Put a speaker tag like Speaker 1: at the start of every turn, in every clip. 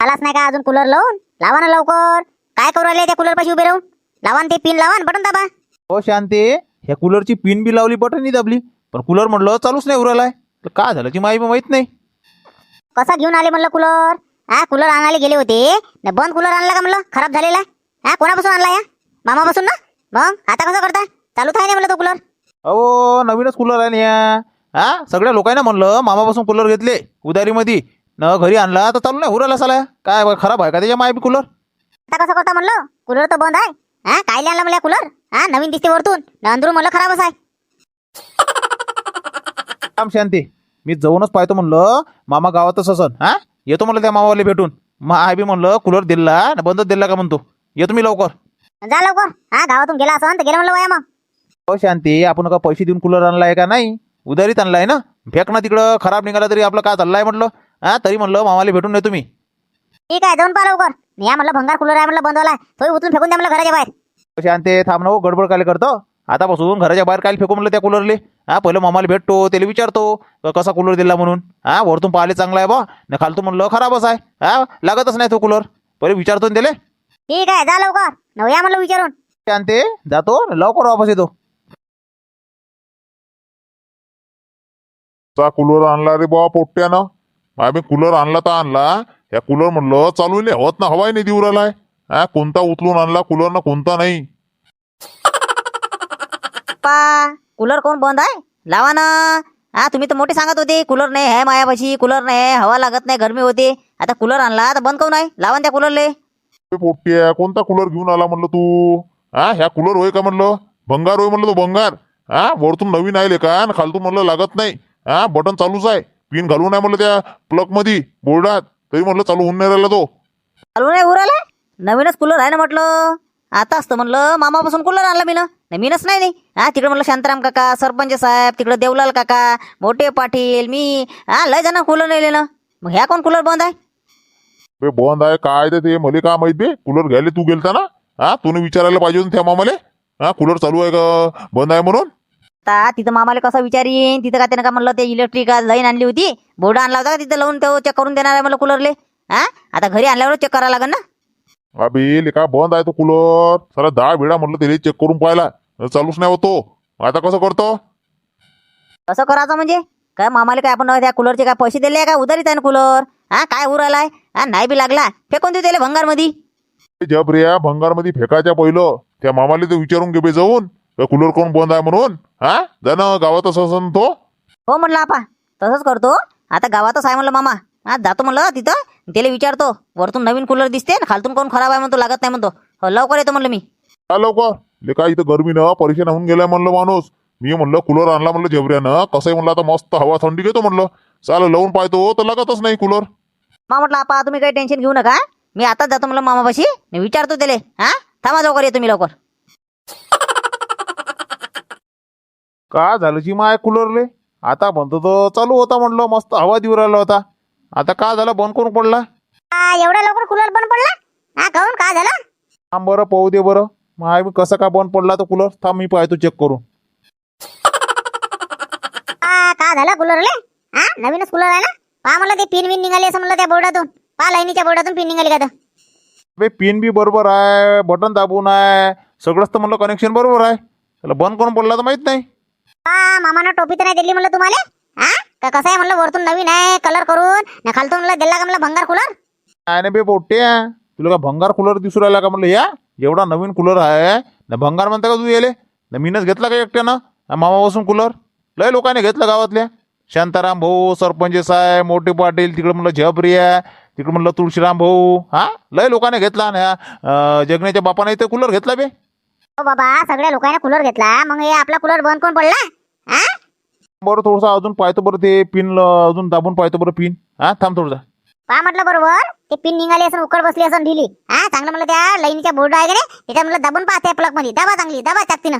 Speaker 1: आलाच नाही का अजून कूलर लावून? लावा ना लवकर. काय करू राहिले त्या कूलर पाशी उभे राहून? लावा ना ते पिन लावा बटन दाबा.
Speaker 2: हो शांते. ह्या कूलरची पिन बी लावली बटन नाही दाबली. पण कूलर म्हणलं चालूच नाही उरालाय. तर काय झालं ती बी माहीत नाही.
Speaker 1: कसा घेऊन आले म्हणलं कूलर हा कूलर आणायला गेले होते. न बंद कूलर आणला का म्हणलं? खराब झालेला. हा कोणापासून आणला या? मामापासून ना? मग? आता कसं करता? चालूच आहे नाही म्हणलं तो कूलर
Speaker 2: अहो नवीनच कूलर आहे ना या हा सगळ्या लोकांना म्हणलं मामापासून कूलर घेतले उधारीमध्ये न घरी आणला तर चालू नाही उराला साला काय बा, खराब आहे का त्याच्या माय बी कूलर
Speaker 1: आता कसं करता म्हणलं? कूलर तर बंद आहे. हा काय आणला म्हणलं कूलर हा नवीन दिसते वरतून. न अंदरून म्हणलं खराबच आहे.
Speaker 2: काम शांती. मी जाऊनच पाहतो म्हणलं मामा गावातच असन. हा? येतो म्हणलं त्या मामावाले भेटून. मग आय बी म्हणलं कूलर दिला न बंदच दिला का म्हणतो. येतो मी लवकर.
Speaker 1: जा लवकर. हा गावातून गेला असं तर गेलं म्हणलं वया मग.
Speaker 2: हो शांती आपण का पैसे देऊन कूलर आणलाय का नाही? उधारीत आणलाय ना? फेक ना तिकडं खराब निघाला तरी आपलं काय चाललंय म्हटलं? हा तरी म्हणलं मामाला भेटून नाही तुम्ही.
Speaker 1: ठीक आहे जाऊन पहा लवकर. या म्हणलं भंगार कूलर आहे म्हणलं बंदवला. तो उचलून फेकून द्या म्हणलं घराच्या बाहेर.
Speaker 2: शांते थांब ना हो, गडबड काय करतो? आतापासून घराच्या बाहेर काय फेकू म्हणलं त्या कूलरले हा पहिलं मामाला भेटतो त्याला विचारतो क- कसा कूलर दिला म्हणून? हा वरतून पाहिले चांगला आहे बा. न खालतून म्हणलं खराबच आहे. हा लागतच नाही तो कूलर पहिले विचारतो न त्याले.
Speaker 1: ठीक आहे जा लवकर. न या म्हणलं विचारून.
Speaker 2: शांते जातो लवकर वापस येतो.
Speaker 3: चा कूलर आणला रे बाबा पोट्ट्यानं आम्ही कूलर आणला तर आणला. या कूलर म्हणलं चालू नाही होत ना हवाय नाही देऊ राहिलाय हा कोणता उचलून आणला कूलर ना कोणता नाही.
Speaker 1: पा कूलर कोण बंद आहे? लावा ना. हा तुम्ही तर मोठे सांगत होते कूलर नाही आहे मायापाशी कूलर नाही आहे हवा लागत नाही गरमी होते. आता कूलर आणला तर बंद काऊन आहे? लावा ना त्या कूलरले
Speaker 3: ए पोट्ट्या कोणता कूलर घेऊन आला म्हणलं तू? हा ह्या कूलर होय का म्हणलं? भंगार होय म्हणलं तो भंगार. हा वरतून नवीन आहे का? खालतून म्हणलं लागत नाही. हा बटन चालूच आहे. पिन घालून आहे म्हणलं त्या प्लगमध्ये बोर्डात. तरी म्हणलं चालू होऊन नाही राहिला तो.
Speaker 1: चालू नाही उराला नवीनच कूलर आहे ना म्हटलं. आता असतं म्हणलं मामापासून कूलर आणला मी ना नवीनच नाही नाही हा तिकडे म्हणलं शांताराम काका सरपंच साहेब तिकडे देवलाल काका मोठे पाटील मी. हा लय जण कूलर नेले ना मग ह्या कोण कूलर बंद आहे?
Speaker 3: बे बंद आहे काय ते ते मले का माहीत बे? कूलर घ्यायला तू गेलता ना? हा तुम्ही विचारायला पाहिजे होतं त्या मामाले. हा कूलर चालू आहे का? बंद आहे म्हणून?
Speaker 1: आता तिथं मामाला कसं विचारीन? तिथं का त्यानं का म्हणलं ते इलेक्ट्रिक लाईन आणली होती? बोर्ड आणला होता का तिथं लावून तो चेक करून देणार आहे मला कूलरले हा? आता घरी आणल्यावर चेक करावं लागेल ना?
Speaker 3: अबे लेका बंद आहे तो कूलर साला दहा वेळा म्हटलं त्याला चेक करून पाहिला चालूच नाही होतो. आता कसं करतो?
Speaker 1: कसं करायचं म्हणजे? काय मामाला काय आपण त्या कूलरचे काय पैसे दिले का? उधारीत आहे ना कूलर हा? काय उरालाय हा? नाही बी लागला. फेकून देऊ त्याला भंगारमध्ये
Speaker 3: जब रे भंगारमध्ये फेकायच्या पहिलं. त्या मामाला ते विचारून घे बे जाऊन. कूलर कोण बंद आहे म्हणून? हा? जा ना गावातच असन तो.
Speaker 1: हो म्हणलं आपा तसंच करतो. आता गावातच आहे म्हणलं मामा. हा जातो म्हणलं तिथं त्याला विचारतो. वरतून नवीन कूलर दिसते आणि खालतून कोण खराब आहे म्हणतो लागत नाही म्हणतो. हो लवकर येतो म्हणलं मी.
Speaker 3: काय लवकर. लेका इथं गरमीनं परेशान होऊन गेलाय म्हणलं माणूस. मी म्हणलं कूलर आणला म्हणलं जेवऱ्यानं. कसंही म्हणलं आता मस्त हवा थंडी घेतो म्हणलं. चाल लावून पाहतो तर लागतच नाही कूलर.
Speaker 1: मा म्हटलं आपा तुम्ही काही टेन्शन घेऊ नका. मी आताच जातो म्हणलं मामापाशी. मी विचारतो त्याले. हा? थांबा लवकर येतो मी लवकर.
Speaker 2: का झालं? जी माय कूलरले. आता म्हणतो तो चालू होता म्हणलं मस्त हवा देऊ राहिला होता. आता का झालं? बंद करून पडला.
Speaker 1: एवढ्या लवकर कूलर बंद पडला? हा काऊन काय झालं?
Speaker 2: थांब बरं पाहू दे बरं. माय मी कसं का बंद पडला तो कूलर? थांब मी पाहतो चेक करून.
Speaker 1: आ, का झालं कूलरले? हा नवीनच कूलर आहे ना? पहा म्हणलं ते पिन विन निघाली असं म्हणलं त्या बोर्डातून. पहा लाईनीच्या बोर्डातून पिन निघाली का तर?
Speaker 2: बे पिन बी बरोबर आहे बटन दाबून आहे. सगळंच तर म्हणलं कनेक्शन बरोबर आहे. त्याला बंद करून पडला तर माहीत नाही.
Speaker 1: हा मामानं टोपी तर नाही दिली म्हणलं तुम्हाला? हा का कसं आहे म्हणलं वरतून नवीन आहे कलर करून? ना खालतून म्हणलं दिला का म्हणलं भंगार कूलर
Speaker 2: काय नाही बे पोट्टे. तुला का भंगार कूलर दिसू राहिला का म्हणलं? या एवढा नवीन कूलर आहे. ना भंगार म्हणता का तू येले नवीनच घेतला का एकट्यानं? हा मामापासून कूलर लय लोकांनी घेतलं गावातल्या. शांताराम भाऊ सरपंच साहेब मोठे पाटील तिकडं म्हणलं झबरिया तिकडं म्हणलं तुळशीराम भाऊ. हा? लय लोकांनी घेतला ना जगण्याच्या बापाने ते कूलर घेतला बे.
Speaker 1: हो बाबा सगळ्या लोकांनी कूलर घेतला. मग हे आपला कूलर बंद कोण पडला? हा
Speaker 2: बरं थोडंसं अजून पाहतो बरं ते पिन अजून दाबून पाहतो बरं पिन. हा थांब थोडंसं.
Speaker 1: पहा म्हटलं बरोबर ते पिन निघाली असं उकड बसली असं ढिली. हा चांगलं म्हणलं त्या लाईनीच्या बोर्ड आहे का नाही त्याच्यात म्हणलं दाबून पहा त्या प्लगमध्ये दाबा चांगली दाबा ताकदीनं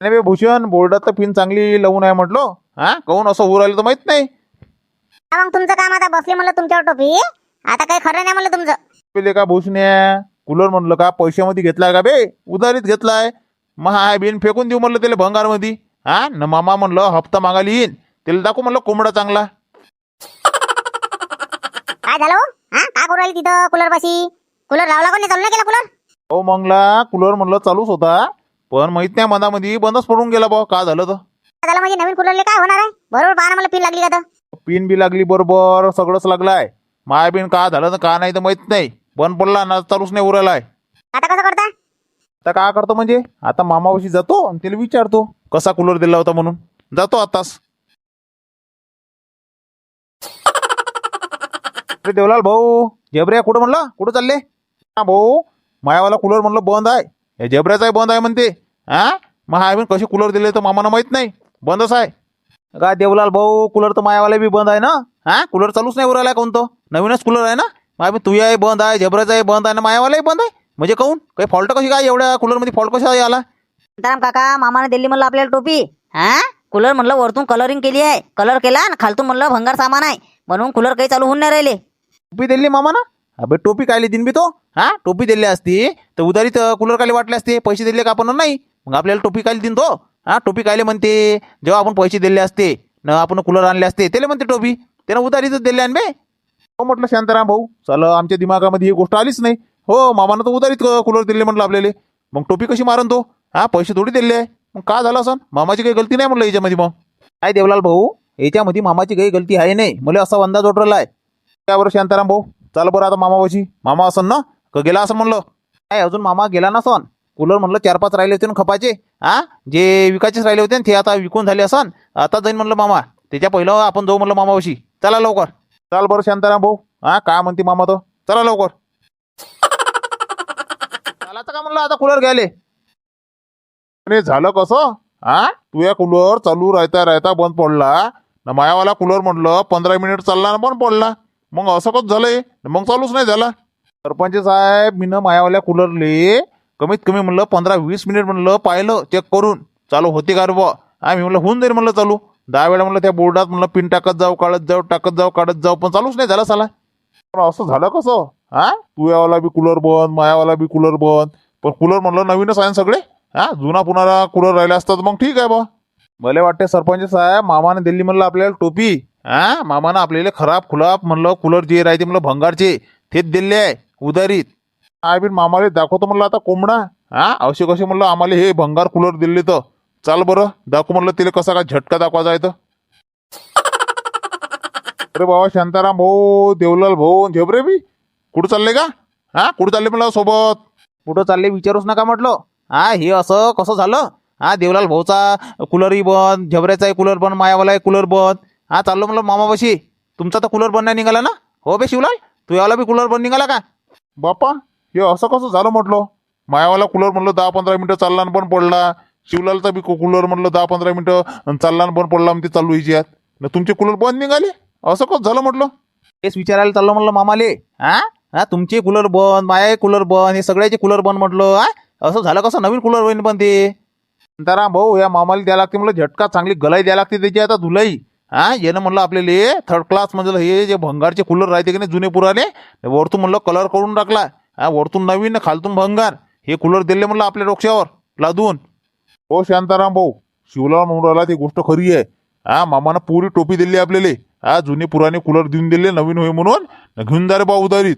Speaker 2: नाही बे भूषण बोर्डात तर पिन चांगली लावून आहे म्हटलं. हा काहून असं होऊ राहिलं तर माहीत नाही.
Speaker 1: हा, मग तुमचं काम आता बसले म्हणलं तुमच्यावर टोपी. आता काही खरं नाही म्हणलं तुमचं.
Speaker 2: पहिले का भूषण्या कूलर म्हणलं का? पैशामध्ये घेतलाय का बे? उधारीत घेतलाय. मग हा बिन फेकून देऊ म्हणलं त्याला भंगारमध्ये. हा? न मामा म्हणलं हप्ता मागायला येईन. त्याला दाखवू म्हणलं कोंबडा चांगला.
Speaker 1: काय झालं हो? हा?
Speaker 4: काय करू राहिली तिथं कूलर पाशी कूलर लावला कोणी? चालू नाही केला कूलर?
Speaker 2: हो मंगला. कूलर म्हणलं चालूच होता. पण माहीत नाही मधामध्ये बंदच पडून गेला बा. का झालं तर?
Speaker 4: त्याला म्हणजे? नवीन कूलरले काय होणार आहे? बरोबर पहा ना मला पिन लागली का तर.
Speaker 2: पिन बी लागली बरोबर सगळंच लागलाय. माय बिन का झालं तर का नाही तर माहीत नाही. बंद पडला ना चालूच नाही उरायलाय.
Speaker 4: आता कसं करता?
Speaker 2: आता काय करतो म्हणजे? आता मामापाशी जातो आणि त्याला विचारतो. कसा कूलर दिला होता म्हणून? जातो आताच. अरे देवलाल भाऊ जेबऱ्या कुठं म्हणला? कुठं चालले? हा भाऊ मायावाला कूलर म्हणलं बंद आहे. या जेबऱ्याचाही बंद आहे म्हणते. हा? मग हा मी कसे कूलर दिले तर मामानं माहीत नाही. बंदच आहे. का देवलाल भाऊ कूलर तर मायावाला बी बंद आहे ना? हा? कूलर चालूच नाही उरायला कोणतं? नवीनच कूलर आहे ना? मग तुझ्याही बंद आहे झबराचाही बंद आहे ना मायावालाही बंद आहे. म्हणजे काऊन? काही फॉल्ट कशी काय एवढ्या कूलरमध्ये फॉल्ट कशा आला?
Speaker 1: शांताराम काका मामाने दिल्ली म्हणलं आपल्याला टोपी. हा? कूलर म्हणलं वरतून कलरिंग केली आहे. कलर केला आणि खालतून म्हणलं भंगार सामान आहे. म्हणून कूलर काही चालू होऊन नाही राहिले.
Speaker 2: टोपी दिली मामानं? अबे टोपी कायली दिन बी तो? हा? टोपी दिली असती तर उधारीत कूलर कायले वाटले असते? पैसे दिले का आपण? नाही. मग आपल्याला टोपी कायले दिन तो? हा? टोपी कायले म्हणते जेव्हा आपण पैसे दिले असते न आपण कूलर आणले असते त्याला म्हणते टोपी. त्यानं उधारीतच दिले आणि बे. हो म्हटलं शांताराम भाऊ चल आमच्या दिमागामध्ये ही गोष्ट आलीच नाही. हो मामानं तर उधारीत कूलर दिले म्हटलं आपल्याला. मग टोपी कशी मारन तो? हा पैसे थोडी दिले. मग का झालं असं मामाची काही गलती नाही म्हटलं याच्यामध्ये मग. काय देवलाल भाऊ याच्यामध्ये मामाची काही गलती आहे नाही. मला असा अंदाज वाटरला आहे. त्यावर शांताराम भाऊ चाल बरं आता मामापाशी. मामा असन ना? का गेला असं म्हणलं? काय अजून मामा गेला नसन? कूलर म्हणलं चार पाच राहिले होते ना खपाचे. हा जे विकायचेच राहिले होते ना ते आता विकून झाले असन. आता जाईन म्हणलं मामा. त्याच्या पहिलं आपण जाऊ म्हणलं मामावशी चला लवकर. चाल बरं शांताराम भाऊ. हा काय म्हणते मामा तो? चला लवकर. चालायचं का म्हणलं आता कूलर घ्यायले?
Speaker 3: आणि झालं कसं? हा? तू या कूलर चालू राहता राहता बंद पडला. ना मायावाला कूलर म्हटलं पंधरा मिनिट चालला ना बंद पडला. मग असं कसं झालंय? मग चालूच नाही झाला.
Speaker 2: सरपंच साहेब मीनं मायावाल्या कूलरले कमीत कमी म्हणलं पंधरा वीस मिनिट म्हणलं पाहिलं चेक करून. चालू होते का रे बुवा? आम्ही म्हणलं होऊन जाईल म्हणलं चालू. दहा वेळा म्हणलं त्या बोर्डात म्हणलं पिन टाकत जाऊ काढत जाऊ टाकत जाऊ काढत जाऊ पण चालूच नाही झाला साला.
Speaker 3: पण असं झालं कसं? हा? तू यावाला बी कूलर बंद मायावाला बी कूलर बंद पण कूलर म्हणलं नवीनच आहे ना सगळे? हा जुना पुन्हा कूलर राहिला असतात मग ठीक आहे बा.
Speaker 2: मला वाटते सरपंच साहेब मामाने दिल्ली म्हणलं आपल्याला टोपी हा मामानं आपल्याला खराब खुलाप म्हणलं कूलर जे राहते म्हणलं भंगारचे तेच दिले आहे उधारीत
Speaker 3: काय बी मामाले दाखवतो म्हणलं आता कोंबडा हा असे कसे म्हणलं आम्हाला हे भंगार कूलर दिले तर. चाल बरं दाखवू म्हणलं तिला कसा काय झटका दाखवायचा आहे तर. अरे बाबा शांताराम भाऊ देवलाल भाऊ झेबरे बी. कुठं चालले का? हा कुठं चालले म्हणलं सोबत?
Speaker 2: कुठं चालले विचारूच नका म्हटलं. हा हे असं कसं झालं? हा देवलाल भाऊचा कूलरही बंद झबऱ्याचाही कूलर बंद मायावालाही कूलर बंद. हा चाललो म्हणलं मामापाशी तुमचा तर कूलर बंद नाही निघाला ना? हो बे शिवलाल तू यावाला बी कूलर बंद निघाला का?
Speaker 3: बापा हे असं कसं झालं म्हटलं? मायावाला कूलर म्हणलं दहा पंधरा मिनिटं चालला आणि बंद पडला. शिवलालचा बी कूलर म्हणलं दहा पंधरा मिनिटं चालला आणि बंद पडला म्हणते चालू याची यात न तुमचे कूलर बंद निघाले? असं कसं झालं म्हटलं?
Speaker 2: तेच विचारायला चाललो म्हणलं मामाले. हा हा तुमचे कूलर बंद मायाही कूलर बंद हे सगळ्याचे कूलर बंद म्हटलं हा असं झालं कसं? नवीन कूलर होईन पण ते. शांताराम भाऊ या मामाला द्यायला लागते म्हणलं झटका चांगली गलाई द्यायला लागते त्याची आता धुलाई. हा येणं म्हणलं आपल्याला थर्ड क्लास म्हणजे हे जे भंगारचे कूलर राहते की नाही जुने पुराने वरतून म्हणलं कलर करून टाकला. हा वरतून नवीन खालतून भंगार. हे कूलर दिले म्हणलं आपल्या डोक्यावर लादून.
Speaker 3: हो शांताराम भाऊ शिवलाल म्हणून राहिला ती गोष्ट खरी आहे. हा मामानं पुरी टोपी दिली आपल्याला. हा जुने पुराने कूलर देऊन दिले नवीन होय म्हणून घेऊन जा रे भाऊ उधारीत.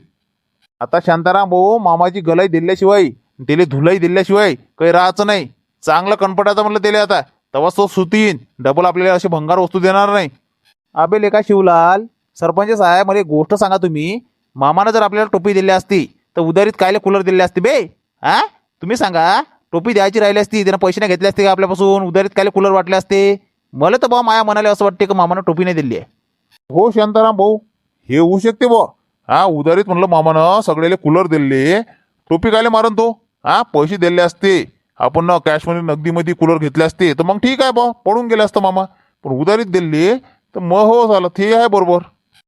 Speaker 2: आता शांताराम भाऊ मामाची गलाई दिल्याशिवाय त्याला धुलाई दिल्याशिवाय काही राहायचं नाही. चांगलं कणपटायचं म्हटलं त्याला आता. तेव्हा तो सुतीन. डबल आपल्याला अशी भंगार वस्तू देणार नाही. अबे लेखा शिवलाल सरपंच साहेब मला एक गोष्ट सांगा तुम्ही. मामानं जर आपल्याला टोपी दिली असती तर उधारीत कायले कूलर दिले असते बे? हा तुम्ही सांगा टोपी द्यायची राहिली असती त्यानं पैसे नाही घेतले असते का आपल्यापासून? उधारीत कायले कूलर वाटले असते? मला तर बा माया म्हणाले असं वाटते की मामानं टोपी नाही दिली आहे.
Speaker 3: हो शांताराम भाऊ हे होऊ शकते बुवा हा उधारीत म्हणलं मामानं सगळ्याला कूलर दिले. टोपी कायले मारन तो? हा पैसे दिले असते. आपण ना कॅशमध्ये नगदीमध्ये कूलर घेतले असते. तर मग ठीक आहे बा पडून गेले असतं मामा. पण उधारीत दिले तर मग हो झालं. ते आहे बरोबर.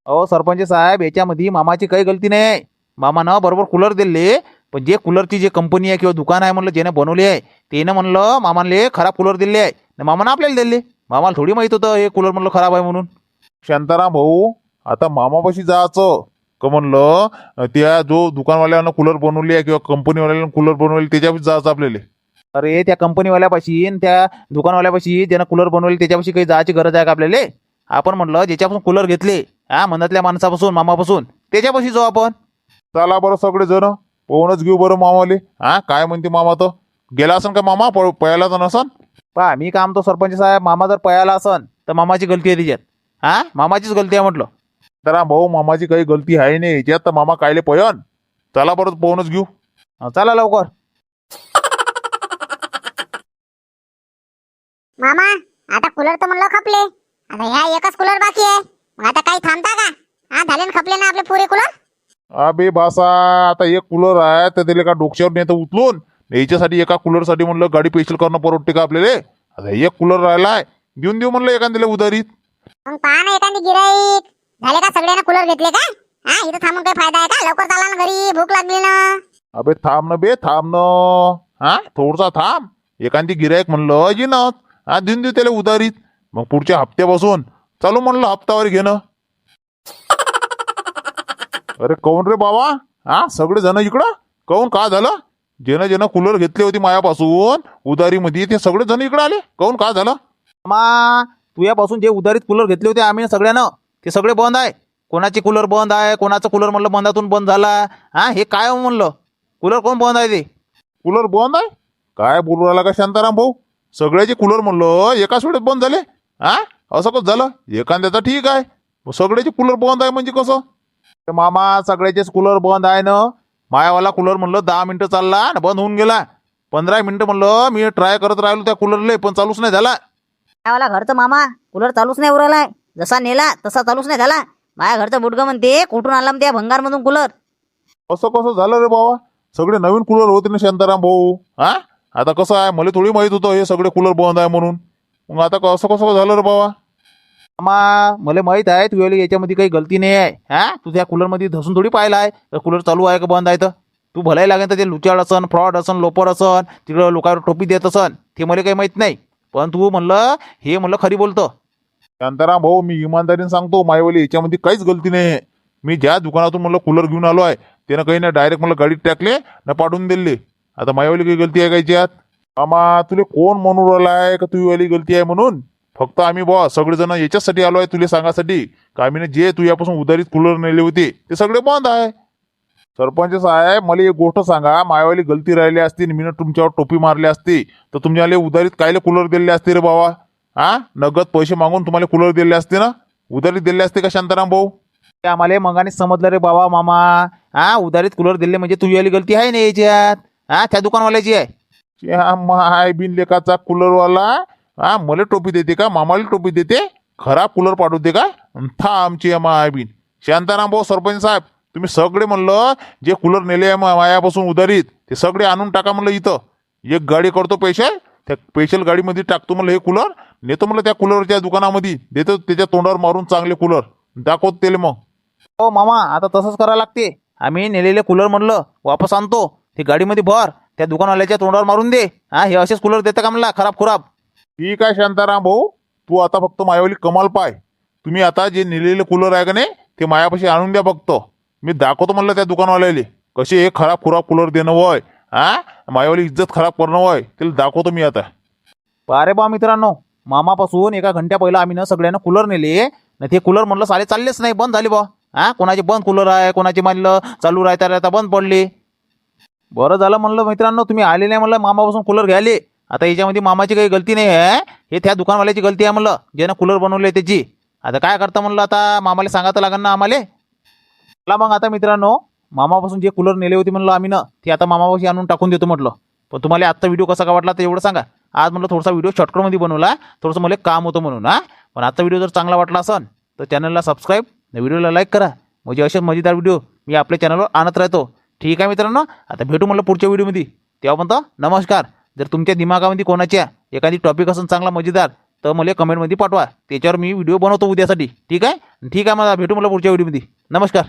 Speaker 2: अहो सरपंच साहेब याच्यामध्ये मामाची काही गलती नाही. मामानं बरोबर कूलर दिले पण जे कूलरची जे कंपनी आहे किंवा दुकान आहे म्हणलं ज्याने बनवली आहे त्यानं म्हणलं मामाले खराब कूलर दिले आहे. आणि मामानं आपल्याला दिले. मामाला थोडी माहीत होतं हे कूलर म्हणलं खराब आहे म्हणून.
Speaker 3: शांताराम भाऊ आता मामापाशी जायचं. का म्हणलं त्या जो दुकानवाल्यानं कूलर बनवली आहे किंवा कंपनीवाल्यानं कूलर बनवली त्याच्यापाशी जायचं आपल्याला.
Speaker 2: अरे त्या कंपनीवाल्यापाशी आणि त्या दुकानवाल्यापाशी ज्यानं कूलर बनवले त्याच्यापाशी काही जायची गरज आहे का आपल्याला? आपण म्हणलं ज्याच्यापासून कूलर घेतले हा मनातल्या माणसापासून मामापासून त्याच्यापाशी जाऊ आपण.
Speaker 3: चला बरं सगळे जण पोहूनच घेऊ बरं मामाले. हा काय म्हणते मामा तर? गेला असन का मामा? प- पयाला तर नसन?
Speaker 2: पहा मी काय म्हणतो सरपंच साहेब मामा जर पळाला असन तर मामाची गलती आहे तिच्यात हा मामाचीच गलती आहे म्हटलं.
Speaker 3: तर भाऊ मामाची काही गलती आहे नाही याच्यात तर मामा कायले पयन? चला बरं पोहूनच घेऊ.
Speaker 2: चला लवकर.
Speaker 4: मामा आता कूलर तर म्हणलं खपले. आता ह्या एकच कूलर बाकी आहे. मग आता काही थांबता का? हा झाले ना खपले ना आपले पुरे कूलर
Speaker 3: अबे बासा आता एक कूलर आहे तर त्याला का डोक्यावर नेतं उचलून. याच्यासाठी एका कूलरसाठी म्हणलं गाडी पेशल करणं परवडते का आपल्याला? आता एक कूलर राहिलाय देऊन देऊ म्हणलं एखाद्याला उधारीत.
Speaker 4: मग पहा ना एखादी गिराईक झाले का सगळ्यांना कूलर घेतले का? हा इथं थांबून काही फायदा आहे का? लवकर चाला ना घरी भूक लागली ना.
Speaker 3: अबे थांब न बे थांब न. हा थोडसा थांब. एखादी गिरायक म्हणलं जिनत हा देऊन देऊ त्याला उधारीत मग पुढच्या हप्त्यापासून चालू म्हणलं हप्तावर घेणं. अरे कौन रे बाबा? हा सगळे जण इकडं? कौन का झालं? ज्यानं ज्यानं कूलर घेतले होते मायापासून उधारीमध्ये ते सगळे जण इकडं आले. कौन का झालं?
Speaker 2: मामा तुझ्यापासून जे उधारीत कूलर घेतले होते आम्ही सगळ्यानं. ते सगळे बंद आहे. कोणाची कूलर बंद आहे कोणाचं कूलर म्हणलं बंदातून बंद झाला. हा हे काय हो म्हणलं? कूलर कोण बंद आहे ते?
Speaker 3: कूलर बंद आहे? काय बोलू राहिला का शांताराम भाऊ? सगळ्याचे कूलर म्हणलं एकाच वेळेत बंद झाले. हा असं कसं झालं? एखाद्याचं ठीक आहे. मग सगळ्याचे कूलर बंद आहे म्हणजे कसं?
Speaker 2: ते मामा सगळ्याचेच कूलर बंद आहे ना? मायावाला कूलर म्हणलं दहा मिनिटं चालला आणि बंद होऊन गेला. पंधरा मिनिटं म्हणलं मी ट्राय करत राहिलो त्या कूलरले पण चालूच नाही झाला.
Speaker 1: वाला घरचं मामा कूलर चालूच नाही उरालाय. जसा नेला तसा चालूच नाही झाला. माझ्या घरचं बुडगं म्हणते कुठून आला म्हणते भंगारमधून कूलर?
Speaker 3: असं कसं झालं रे बाबा? सगळे नवीन कूलर होते ना शांताराम भाऊ हा? आता कसं आहे मला थोडी माहीत होतं हे सगळे कूलर बंद आहे म्हणून. मग आता कसं कसं झालं रे बाबा?
Speaker 2: मामा मला माहीत आहे तुझ्या याच्यामध्ये काही गलती नाही आहे हा? तू त्या कूलरमध्ये धसून थोडी पाहिला आहे कूलर चालू आहे का बंद आहे तर? तू भलाही लागेल तर ते लुचाड असन फ्रॉड असन लोपर असन तिकडं लोकांवर टोपी देत असन ते मला काही माहीत नाही. पण तू म्हणलं हे म्हणलं खरी बोलतो.
Speaker 3: शांताराम भाऊ मी इमानदारीने सांगतो मायवाली याच्यामध्ये काहीच गलती नाही आहे मी ज्या दुकानातून मला कूलर घेऊन आलो आहे त्यानं काही ना डायरेक्ट मला गाडीत टाकले ना पाठवून दिले. आता मायवाली काही गलती आहे का याच्यात? मामा तुले कोण म्हणून राहिलाय का तुझी वाली गलती आहे म्हणून? फक्त आम्ही बॉ सगळेजण याच्याचसाठी आलो आहे तुला सांगासाठी. का आम्ही जे तुझ्यापासून उधारीत कूलर नेले होते ते सगळे बंद आहे. सरपंच साहेब मला एक गोष्ट सांगा मायावाली गलती राहिली असती मी तुमच्यावर टोपी मारली असती तर तुमच्याले उधारीत कायले कूलर दिले असते रे बाबा? हा? नगद पैसे मागून तुम्हाला कूलर दिले असते ना? उधारीत दिले असते का शांताराम भाऊ?
Speaker 2: ते आम्हाला मंगाने समजलं रे बाबा मामा. हा उधारीत कूलर दिले म्हणजे तुझी गलती आहे ना याच्यात? हा त्या दुकानवाल्याची आहे.
Speaker 3: त्या माय बिन लेकाचा कूलरवाला हा मला टोपी देते का? मामाला टोपी देते? खराब कूलर पाठवते का? था आमची माय बिन. शांताराम भाऊ सरपंच साहेब तुम्ही सगळे म्हणलं जे कूलर नेले मायापासून उधारीत ते सगळे आणून टाका म्हणलं इथं. एक गाडी करतो स्पेशल त्या स्पेशल गाडीमध्ये टाकतो म्हणलं हे कूलर नेतो म्हणलं त्या कूलरच्या दुकानामध्ये देतो त्याच्या तोंडावर मारून चांगले कूलर दाखवतो त्याला मग.
Speaker 2: हो मामा आता तसंच करावं लागते. आम्ही नेलेले कूलर म्हणलं वापस आणतो. ते गाडीमध्ये भर त्या दुकानवाल्याच्या तोंडावर मारून दे. हा हे असेच कूलर देतं का म्हणला? खराब खराब.
Speaker 3: ठीक आहे शांताराम भाऊ तू आता फक्त मायावली कमाल पाय. तुम्ही आता जे नेलेले कूलर आहे का नाही ते मायापाशी आणून द्या फक्त. मी दाखवतो म्हणलं त्या दुकानवाल्याले. कसे हे खराब खुराब कूलर देणं वय. हा? मायावली इज्जत खराब करणं होय तिला दाखवतो मी आता.
Speaker 2: अरे बा मित्रांनो मामापासून एका घंट्या पहिला आम्ही ना सगळ्यांना कूलर नेले. नाही ते कूलर म्हणलं साले चाललेच नाही बंद झाले बा. हा? कोणाचे बंद कूलर आहे कोणाचे म्हणलं चालू राहता राहता बंद पडले. बरं झालं म्हणलं मित्रांनो तुम्ही आले नाही म्हणलं मामापासून कूलर घ्याले आता याच्यामध्ये मामाची काही गलती नाही आहे हे त्या दुकानवाल्याची गलती आहे म्हणलं ज्यानं कूलर बनवले त्याची. आता काय करता म्हणलं आता मामाला सांगायचं लागेल ना आम्हाला? चला मग आता मित्रांनो मामापासून जे कूलर नेले होते म्हणलं आम्ही ना ते आता मामापाशी आणून टाकून देतो म्हटलं. पण तुम्हाला आत्ता व्हिडिओ कसा का वाटला तर एवढं सांगा. आज म्हटलं थोडासा व्हिडिओ शॉर्टकटमध्ये बनवला थोडंसं मला काम होतं म्हणून हा. पण आता व्हिडिओ जर चांगला वाटला असेल तर चॅनलला सबस्क्राईब व्हिडिओला लाईक करा. म्हणजे असे मजेदार व्हिडिओ मी आपल्या चॅनलवर आणत राहतो. ठीक आहे मित्रांनो? आता भेटू म्हटलं पुढच्या व्हिडिओमध्ये तेव्हापर्यंत नमस्कार. जर तुमच्या दिमागामध्ये कोणाच्या एखादी टॉपिक असेल चांगला मजेदार तर मला कमेंटमध्ये पाठवा. त्याच्यावर मी व्हिडिओ बनवतो उद्यासाठी. ठीक आहे? ठीक आहे मला भेटू मला पुढच्या व्हिडिओमध्ये नमस्कार.